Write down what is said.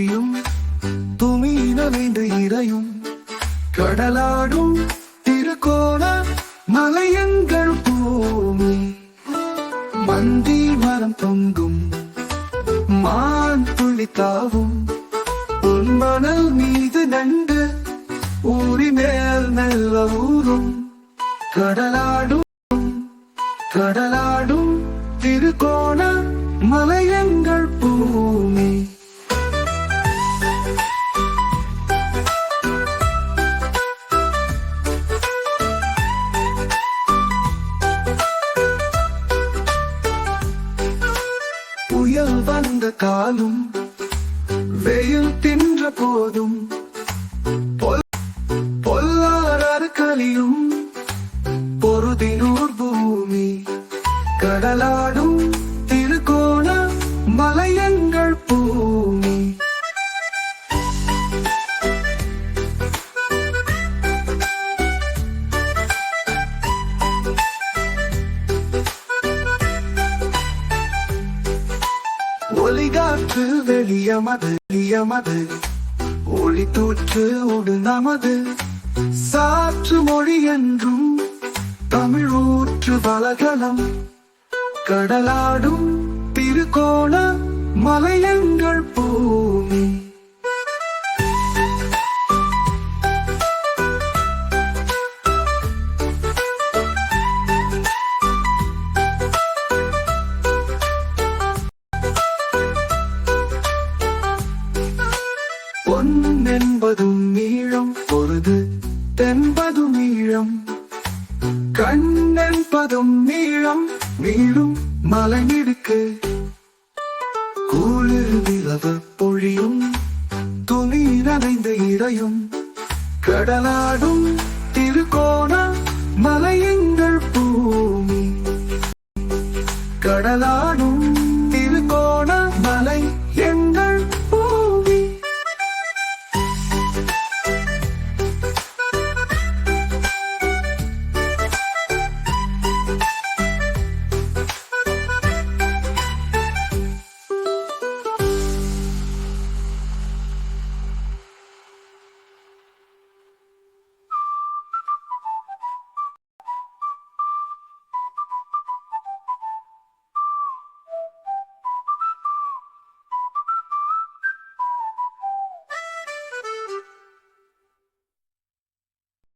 விழியும் துமி நனைந்து இறையும். கடலாடும் திருக்கோண மலையங்கள் பூமி. மந்தி மரம் தொங்கும் மான் துளித்தாவும் உன் மணல் மீது நண்டு ஊரி மேல் மெல்ல ஊரும் கடலாடும் கடலாடும் திருக்கோண மலையங்கள் பூமி. புயல் வந்த காலும் வெயில் தின்ற போதும் ஒளிகாற்று வெளியமது வெளியமது. ஒளி தூற்று உடு நமது சாற்று மொழி என்றும் தமிழ் ஊற்று பலகலம் கடலாடும் திருக்கோண மலையல் பொன் என்பதும் நீளம் பொருது தென்பதும் நீளம் கண் என்பதும் நீளம் நீளும் மலையிடுக்கு குளிர் நிலவு பொழியும் துணி நனைந்த இறையும். கடலாடும் திருக்கோண மலையங்கள் பூமி. கடலாடும்